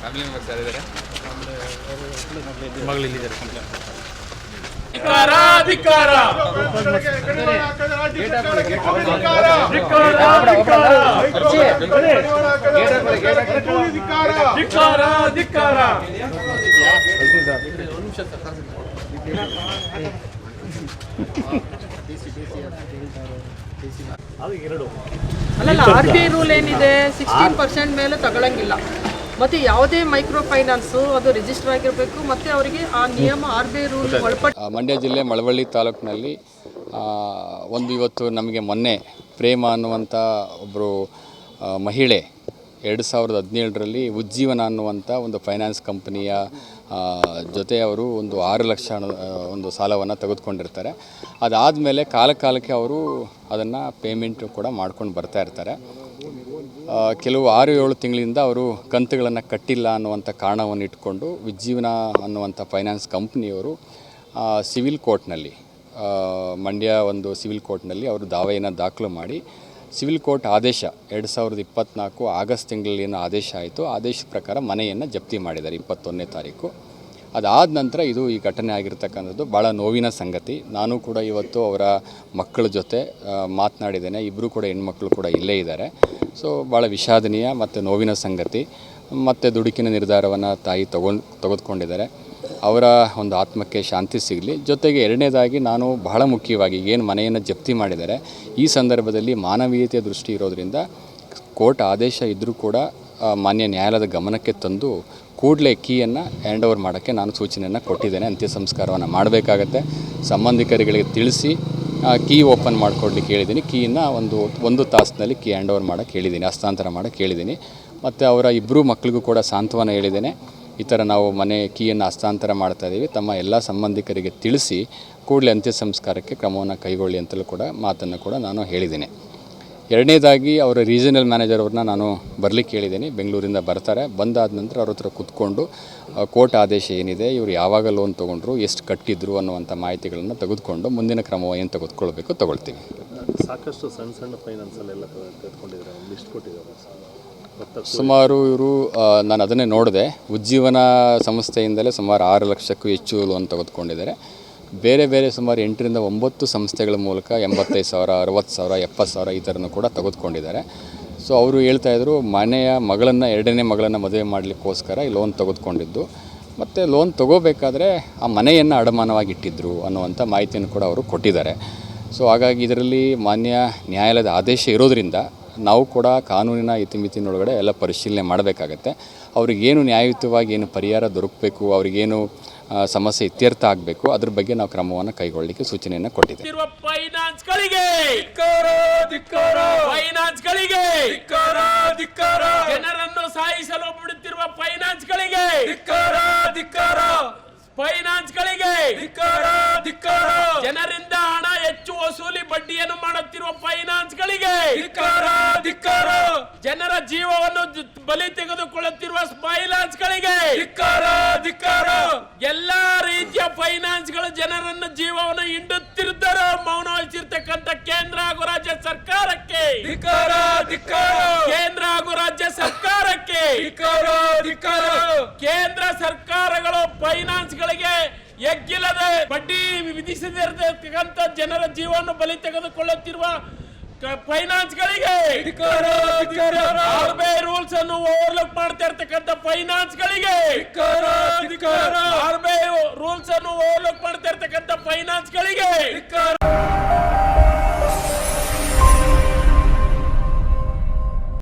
Family members ಯಾರಿದ್ದಾರೆ ಧಿಕ್ಕಾರ ಧಿಕ್ಕಾರ ಧಿಕ್ಕಾರ ಧಿಕ್ಕಾರ ಅಲ್ಲಲ್ಲ ಆರ್ ಬಿ ಐ ರೂಲ್ ಏನಿದೆ? ಸಿಕ್ಸ್ಟೀನ್ ಪರ್ಸೆಂಟ್ ಮೇಲೆ ತಗೊಳ್ಳಂಗಿಲ್ಲ ಮತ್ತೆ ಯಾವುದೇ ಮೈಕ್ರೋ ಫೈನಾನ್ಸು ಅದು ರಿಜಿಸ್ಟರ್ ಆಗಿರಬೇಕು ಮತ್ತೆ ಅವರಿಗೆ ಆ ನಿಯಮ ಆರ್ ಬಿ ಐ ರೂಲ್ ಒಳಪಟ್ಟು ಮಂಡ್ಯ ಜಿಲ್ಲೆ ಮಳವಳ್ಳಿ ತಾಲೂಕಿನಲ್ಲಿ ಆ, ಒಂದು ಇವತ್ತು ನಮಗೆ ಮೊನ್ನೆ ಪ್ರೇಮ ಅನ್ನುವಂಥ ಒಬ್ಬರು ಮಹಿಳೆ ಎರಡು ಸಾವಿರದ ಹದಿನೇಳರಲ್ಲಿ ಉಜ್ಜೀವನ ಅನ್ನುವಂಥ ಒಂದು ಫೈನಾನ್ಸ್ ಕಂಪನಿಯ ಜೊತೆ ಅವರು ಒಂದು ಆರು ಲಕ್ಷ ಒಂದು ಸಾಲವನ್ನು ತೆಗೆದುಕೊಂಡಿರ್ತಾರೆ. ಅದಾದಮೇಲೆ ಕಾಲಕಾಲಕ್ಕೆ ಅವರು ಅದನ್ನು ಪೇಮೆಂಟು ಕೂಡ ಮಾಡ್ಕೊಂಡು ಬರ್ತಾ ಇರ್ತಾರೆ. ಕೆಲವು ಆರು ಏಳು ತಿಂಗಳಿಂದ ಅವರು ಕಂತುಗಳನ್ನು ಕಟ್ಟಿಲ್ಲ ಅನ್ನುವಂಥ ಕಾರಣವನ್ನು ಇಟ್ಕೊಂಡು ಉಜ್ಜೀವನ ಅನ್ನುವಂಥ ಫೈನಾನ್ಸ್ ಕಂಪ್ನಿಯವರು ಸಿವಿಲ್ ಕೋರ್ಟ್ನಲ್ಲಿ ಮಂಡ್ಯ ಒಂದು ಸಿವಿಲ್ ಕೋರ್ಟ್ನಲ್ಲಿ ಅವರು ದಾವೆಯನ್ನು ದಾಖಲು ಮಾಡಿ ಸಿವಿಲ್ ಕೋರ್ಟ್ ಆದೇಶ ಎರಡು ಸಾವಿರದ ಇಪ್ಪತ್ತ್ನಾಲ್ಕು ಆಗಸ್ಟ್ ತಿಂಗಳಲ್ಲಿ ಏನು ಆದೇಶ ಆಯಿತು. ಆದೇಶದ ಪ್ರಕಾರ ಮನೆಯನ್ನು ಜಪ್ತಿ ಮಾಡಿದ್ದಾರೆ ಇಪ್ಪತ್ತೊಂದನೇ ತಾರೀಕು. ಅದಾದ ನಂತರ ಇದು ಈ ಘಟನೆ ಆಗಿರ್ತಕ್ಕಂಥದ್ದು ಭಾಳ ನೋವಿನ ಸಂಗತಿ. ನಾನು ಕೂಡ ಇವತ್ತು ಅವರ ಮಕ್ಕಳ ಜೊತೆ ಮಾತನಾಡಿದ್ದೇನೆ. ಇಬ್ಬರು ಕೂಡ ಹೆಣ್ಮಕ್ಳು ಕೂಡ ಇಲ್ಲೇ ಇದ್ದಾರೆ. ಸೊ ಭಾಳ ವಿಷಾದನೀಯ ಮತ್ತು ನೋವಿನ ಸಂಗತಿ. ಮತ್ತು ದುಡುಕಿನ ನಿರ್ಧಾರವನ್ನು ತಾಯಿ ತಗೊಂಡು, ತೆಗೆದುಕೊಂಡಿದ್ದಾರೆ. ಅವರ ಒಂದು ಆತ್ಮಕ್ಕೆ ಶಾಂತಿ ಸಿಗಲಿ. ಜೊತೆಗೆ ಎರಡನೇದಾಗಿ ನಾನು ಬಹಳ ಮುಖ್ಯವಾಗಿ ಏನು ಮನೆಯನ್ನು ಜಪ್ತಿ ಮಾಡಿದ್ದಾರೆ, ಈ ಸಂದರ್ಭದಲ್ಲಿ ಮಾನವೀಯತೆಯ ದೃಷ್ಟಿ ಇರೋದರಿಂದ ಕೋರ್ಟ್ ಆದೇಶ ಇದ್ದರೂ ಕೂಡ ಮಾನ್ಯ ನ್ಯಾಯಾಲಯದ ಗಮನಕ್ಕೆ ತಂದು ಕೂಡಲೇ ಕೀಯನ್ನು ಹ್ಯಾಂಡ್ ಓವರ್ ಮಾಡೋಕ್ಕೆ ನಾನು ಸೂಚನೆಯನ್ನು ಕೊಟ್ಟಿದ್ದೇನೆ. ಅಂತ್ಯ ಸಂಸ್ಕಾರವನ್ನು ಮಾಡಬೇಕಾಗತ್ತೆ. ಸಂಬಂಧಿಕರುಗಳಿಗೆ ತಿಳಿಸಿ ಕೀ ಓಪನ್ ಮಾಡಿಕೊಡ್ಲಿಕ್ಕೆ ಹೇಳಿದ್ದೀನಿ. ಕೀಯನ್ನು ಒಂದು ಒಂದು ತಾಸಿನಲ್ಲಿ ಕೀ ಹ್ಯಾಂಡ್ ಓವರ್ ಮಾಡೋಕ್ಕೆ ಹೇಳಿದ್ದೀನಿ, ಹಸ್ತಾಂತರ ಮಾಡೋಕ್ಕೆ ಹೇಳಿದ್ದೀನಿ. ಮತ್ತು ಅವರ ಇಬ್ಬರು ಮಕ್ಕಳಿಗೂ ಕೂಡ ಸಾಂತ್ವನ ಹೇಳಿದ್ದೇನೆ. ಈ ಥರ ನಾವು ಮನೆ ಕೀಯನ್ನು ಹಸ್ತಾಂತರ ಮಾಡ್ತಾ ಇದ್ದೀವಿ. ತಮ್ಮ ಎಲ್ಲ ಸಂಬಂಧಿಕರಿಗೆ ತಿಳಿಸಿ ಕೂಡಲೇ ಅಂತ್ಯ ಸಂಸ್ಕಾರಕ್ಕೆ ಕ್ರಮವನ್ನು ಕೈಗೊಳ್ಳಿ ಅಂತಲೂ ಕೂಡ ಮಾತನ್ನು ಕೂಡ ನಾನು ಹೇಳಿದ್ದೀನಿ. ಎರಡನೇದಾಗಿ ಅವರ ರೀಜನಲ್ ಮ್ಯಾನೇಜರ್ ಅವ್ರನ್ನ ನಾನು ಬರಲಿಕ್ಕೆ ಹೇಳಿದ್ದೀನಿ. ಬೆಂಗಳೂರಿಂದ ಬರ್ತಾರೆ. ಬಂದಾದ ನಂತರ ಅವ್ರ ಹತ್ರ ಕುತ್ಕೊಂಡು ಕೋರ್ಟ್ ಆದೇಶ ಏನಿದೆ, ಇವರು ಯಾವಾಗ ಲೋನ್ ತೊಗೊಂಡ್ರು, ಎಷ್ಟು ಕಟ್ಟಿದ್ರು ಅನ್ನುವಂಥ ಮಾಹಿತಿಗಳನ್ನು ತೆಗೆದುಕೊಂಡು ಮುಂದಿನ ಕ್ರಮ ಏನು ತೆಗೆದುಕೊಳ್ಬೇಕು ತಗೊಳ್ತೀವಿ ಸಾಕಷ್ಟು ಸಣ್ಣ ಸಣ್ಣ ಫೈನಾನ್ಸಲ್ಲೆಲ್ಲ ತೆಗೆದುಕೊಂಡಿದ್ದಾರೆ. ಲಿಸ್ಟ್ ಕೊಟ್ಟಿದ್ದಾರೆ. ಸುಮಾರು ಇವರು ನಾನು ಅದನ್ನೇ ನೋಡಿದೆ. ಉಜ್ಜೀವನ ಸಂಸ್ಥೆಯಿಂದಲೇ ಸುಮಾರು ಆರು ಲಕ್ಷಕ್ಕೂ ಹೆಚ್ಚು ಲೋನ್ ತೆಗೆದುಕೊಂಡಿದ್ದಾರೆ. ಬೇರೆ ಬೇರೆ ಸುಮಾರು ಎಂಟರಿಂದ ಒಂಬತ್ತು ಸಂಸ್ಥೆಗಳ ಮೂಲಕ ಎಂಬತ್ತೈದು ಸಾವಿರ, ಅರವತ್ತು ಸಾವಿರ, ಎಪ್ಪತ್ತು ಸಾವಿರ ಈ ಥರನೂ ಕೂಡ ತೆಗೆದುಕೊಂಡಿದ್ದಾರೆ. ಸೊ ಅವರು ಹೇಳ್ತಾ ಇದ್ದರು ಮನೆಯ ಮಗಳನ್ನು, ಎರಡನೇ ಮಗಳನ್ನು ಮದುವೆ ಮಾಡಲಿಕ್ಕೋಸ್ಕರ ಈ ಲೋನ್ ತೆಗೆದುಕೊಂಡಿದ್ದು. ಮತ್ತು ಲೋನ್ ತಗೋಬೇಕಾದ್ರೆ ಆ ಮನೆಯನ್ನು ಅಡಮಾನವಾಗಿ ಇಟ್ಟಿದ್ರು ಅನ್ನುವಂಥ ಮಾಹಿತಿಯನ್ನು ಕೂಡ ಅವರು ಕೊಟ್ಟಿದ್ದಾರೆ. ಸೊ ಹಾಗಾಗಿ ಇದರಲ್ಲಿ ಮಾನ್ಯ ನ್ಯಾಯಾಲಯದ ಆದೇಶ ಇರೋದರಿಂದ ನಾವು ಕೂಡ ಕಾನೂನಿನ ಇತಿಮಿತಿನೊಳಗಡೆ ಎಲ್ಲ ಪರಿಶೀಲನೆ ಮಾಡಬೇಕಾಗತ್ತೆ. ಅವ್ರಿಗೇನು ನ್ಯಾಯಯುತವಾಗಿ ಏನು ಪರಿಹಾರ ದೊರಕಬೇಕು ಅವ್ರಿಗೇನು ಸಮಸ್ಯೆ ಇತ್ಯರ್ಥ ಆಗಬೇಕು ಅದ್ರ ಬಗ್ಗೆ ನಾವು ಕ್ರಮವನ್ನು ಕೈಗೊಳ್ಳಲಿಕ್ಕೆ ಸೂಚನೆಯನ್ನು ಕೊಟ್ಟಿದ್ದೇವೆ. ಇರುವ ಫೈನಾನ್ಸ್ ಗಳಿಗೆ ಫೈನಾನ್ಸ್ ಗಳಿಗೆ ಜನರನ್ನು ಸಾಯಿಸಲು ಬಿಡುತ್ತಿರುವ ಫೈನಾನ್ಸ್ಗಳಿಗೆ! ಫೈನಾನ್ಸ್ ಗಳಿಗೆ ಜನರಿಂದ ಹಣ ಹೆಚ್ಚು ವಸೂಲಿ ಬಡ್ಡಿಯನ್ನು ಮಾಡುತ್ತಿರುವ ಫೈನಾನ್ಸ್ ಗಳಿಗೆ ಜನರ ಜೀವವನ್ನು ಬಲಿ ತೆಗೆದುಕೊಳ್ಳುತ್ತಿರುವ ಫೈನಾನ್ಸ್ ಗಳಿಗೆ ಎಲ್ಲಾ ರೀತಿಯ ಫೈನಾನ್ಸ್ಗಳು ಜನರನ್ನ ಜೀವವನ್ನು ಹಿಂಡುತ್ತಿರುತ್ತಾರೋ ಮೌನ ವಹಿಸಿರ್ತಕ್ಕಂಥ ಕೇಂದ್ರ ಹಾಗೂ ರಾಜ್ಯ ಸರ್ಕಾರಕ್ಕೆ. ಕೇಂದ್ರ ಹಾಗೂ ರಾಜ್ಯ ಸರ್ಕಾರಕ್ಕೆ. ಕೇಂದ್ರ ಸರ್ಕಾರಗಳು ಫೈನಾನ್ಸ್ ಗಳಿಗೆ ಎಗ್ಗಿಲ್ಲದೆ ಬಡ್ಡಿ ವಿಧಿಸದಿರತಕ್ಕಂಥ ಜನರ ಜೀವನ ಬಲಿ ತೆಗೆದುಕೊಳ್ಳುತ್ತಿರುವ ಫೈನಾನ್ಸ್ ಗಳಿಗೆ ಆರ್ ಬಿ ಐ ರೂಲ್ಸ್ ಅನ್ನು ಓವರ್ಲುಕ್ ಮಾಡ್ತಾ ಇರ್ತಕ್ಕಂಥ ಫೈನಾನ್ಸ್ ಗಳಿಗೆ ಆರ್ ಬಿ ಐ ರೂಲ್ಸ್ ಅನ್ನು ಓವರ್ಲುಕ್ ಮಾಡ್ತಾ ಇರ್ತಕ್ಕಂಥ ಫೈನಾನ್ಸ್ ಗಳಿಗೆ